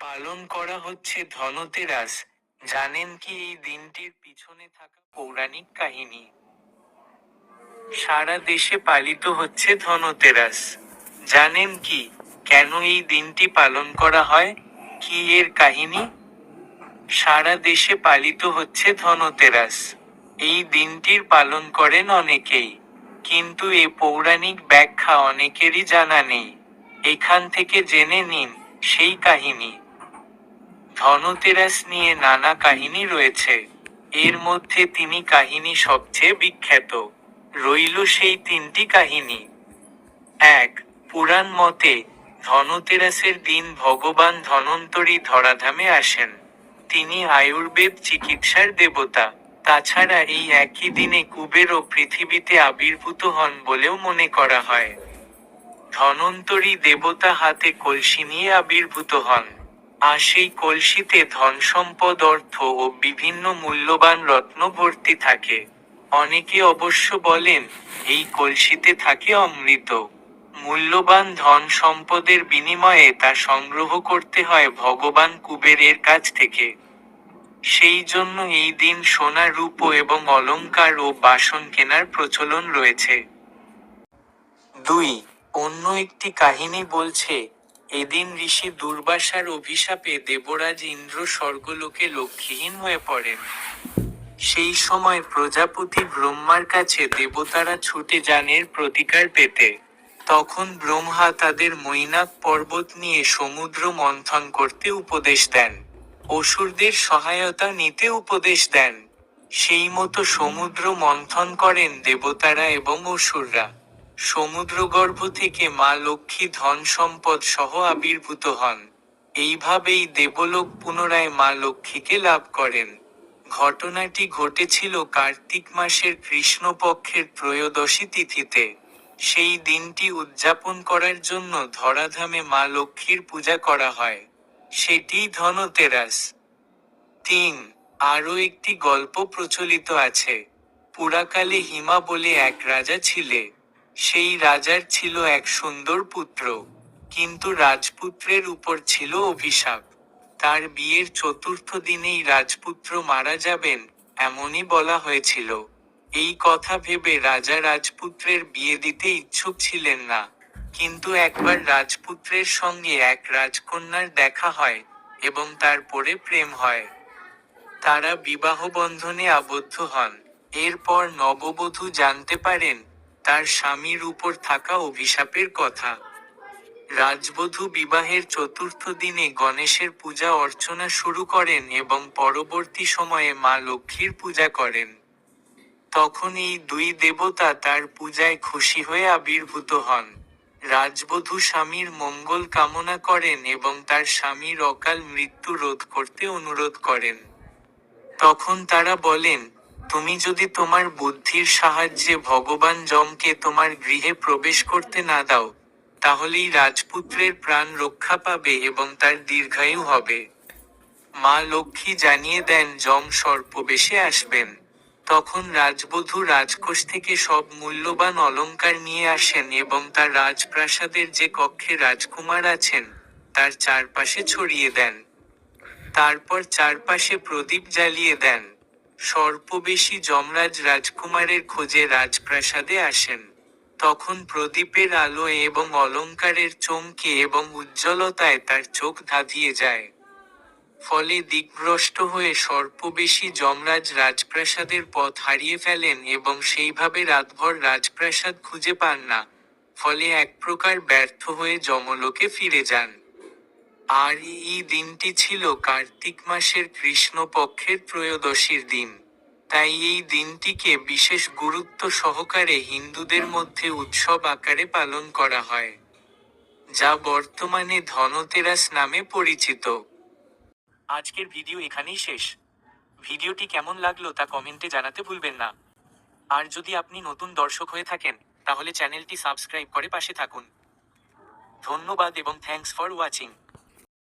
পালন করা হচ্ছে ধনতেরাস। জানেন কি এই দিনটির পিছনে থাকা পৌরাণিক কাহিনী? সারা দেশে পালিত হচ্ছে ধনতেরাস। জানেন কি কেন এই দিনটি পালন করা হয়? কি এর কাহিনী? সারা দেশে পালিত হচ্ছে ধনতেরাস। এই দিনটির পালন করেন অনেকেই। কিন্তু এ পৌরাণিক ব্যাখ্যা অনেকেরই জানা নেই। এখান থেকে জেনে নিন সেই কাহিনী। ধনতেরাস নিয়ে নানা কাহিনী রয়েছে। এর মধ্যে তিনি কাহিনী সবচেয়ে বিখ্যাত। রইল সেই তিনটি কাহিনী। এক, পুরাণ মতে ধনতেরাসের দিন ভগবান ধনন্তরী ধরাধামে আসেন। তিনি আয়ুর্বেদ চিকিৎসার দেবতা। তাছাড়া এই একই দিনে কুবেরও পৃথিবীতে আবির্ভূত হন বলেও মনে করা হয়। ধনন্তরী দেবতা হাতে কলসি নিয়ে আবির্ভূত হন। আর সেই কলসিতে ধন সম্পদ, অর্থ ও বিভিন্ন মূল্যবান রত্ন ভর্তি থাকে। অনেকে অবশ্য বলেন, এই কলসিতে থাকে অমৃত। মূল্যবান ধন সম্পদের বিনিময়ে তা সংগ্রহ করতে হয় ভগবান কুবেরের কাছ থেকে। সেই জন্য এই দিন সোনা রূপ এবং অলংকার ও বাসন কেনার প্রচলন রয়েছে। দুই, অন্য একটি কাহিনী বলছে এদিন ঋষি দুর্বাসার অভিশাপে দেবরাজ ইন্দ্র স্বর্গলোকে লক্ষ্মীহীন হয়ে পড়েন। সেই সময় প্রজাপতি ব্রহ্মার কাছে দেবতারা ছুটে যান প্রতিকার পেতে। তখন ব্রহ্মা তাদের মৈনাক পর্বত নিয়ে সমুদ্র মন্থন করতে উপদেশ দেন। অসুরদের সহায়তা নিতে উপদেশ দেন। সেই মতো সমুদ্র মন্থন করেন দেবতারা এবং অসুররা। সমুদ্রগর্ভ থেকে মা লক্ষ্মী ধন সম্পদ সহ আবির্ভূত হন। এইভাবেই দেবলোক পুনরায় মা লক্ষ্মীকে লাভ করেন। ঘটনাটি ঘটেছিল কার্তিক মাসের কৃষ্ণপক্ষের ত্রয়োদশী তিথিতে। সেই দিনটি উদযাপন করার জন্য ধরাধামে মা লক্ষ্মীর পূজা করা হয়। সেটি ধনতেরাস। তিন, আরও একটি গল্প প্রচলিত আছে। পুরাকালে হিমা বলে এক রাজা ছিলে সেই রাজার ছিল এক সুন্দর পুত্র, কিন্তু রাজপুত্রের উপর ছিল অভিশাপ। তার বিয়ের চতুর্থ দিনেই রাজপুত্র মারা যাবেন এমনই বলা হয়েছিল। এই কথা ভেবে রাজা রাজপুত্রের বিয়ে দিতে ইচ্ছুক ছিলেন না, কিন্তু একবার রাজপুত্রের সঙ্গে এক রাজকন্যার দেখা হয় এবং তারপরে প্রেম হয়। তারা বিবাহ বন্ধনে আবদ্ধ হন। এরপর নববধূ জানতে পারেন তার স্বামীর উপর থাকা অভিশাপের কথা। রাজবধূ বিবাহের চতুর্থ দিনে গণেশের পূজা অর্চনা শুরু করেন এবং পরবর্তী সময়ে মা লক্ষ্মীর পূজা করেন। তখন এই দুই দেবতা তার পূজায় খুশি হয়ে আবির্ভূত হন। রাজবধূ স্বামীর মঙ্গল কামনা করেন এবং তার স্বামীর অকাল মৃত্যু রোধ করতে অনুরোধ করেন। তখন তারা বলেন তুমি যদি তোমার বুদ্ধির সাহায্যে ভগবান যমকে তোমার গৃহে প্রবেশ করতে না দাও, তাহলেই রাজপুত্রের প্রাণ রক্ষা পাবে এবং তার দীর্ঘায়ু হবে। মা লক্ষ্মী জানিয়ে দেন, যম সর্পবেশে আসবেন। তখন রাজবধূ রাজকোষ থেকে সব মূল্যবান অলংকার নিয়ে আসেন এবং তার রাজপ্রাসাদের যে কক্ষে রাজকুমার আছেন, তার চারপাশে ছড়িয়ে দেন। তারপর চারপাশে প্রদীপ জ্বালিয়ে দেন। সর্পবেশী যমরাজ রাজকুমারের খোঁজে রাজপ্রাসাদে আসেন। তখন প্রদীপের আলো এবং অলংকারের চমকে এবং উজ্জ্বলতায় তার চোখ ধাঁধিয়ে যায়। ফলে দিকভ্রষ্ট হয়ে সর্পবেশী যমরাজ রাজপ্রাসাদের পথ হারিয়ে ফেলেন এবং সেইভাবে রাতভর রাজপ্রাসাদ খুঁজে পান না। ফলে এক প্রকার ব্যর্থ হয়ে যমলোকে ফিরে যান। আর এই দিনটি ছিল কার্তিক মাসের কৃষ্ণপক্ষের ত্রয়োদশীর দিন। তাই এই দিনটিকে বিশেষ গুরুত্ব সহকারে হিন্দুদের মধ্যে উৎসব আকারে পালন করা হয়, যা বর্তমানে ধনতেরাস নামে পরিচিত। আজকের ভিডিও এখানেই শেষ। ভিডিওটি কেমন লাগল তা কমেন্টে জানাতে ভুলবেন না। আর যদি আপনি নতুন দর্শক হয়ে থাকেন, তাহলে চ্যানেলটি সাবস্ক্রাইব করে পাশে থাকুন। ধন্যবাদ এবং থ্যাঙ্কস ফর ওয়াচিং।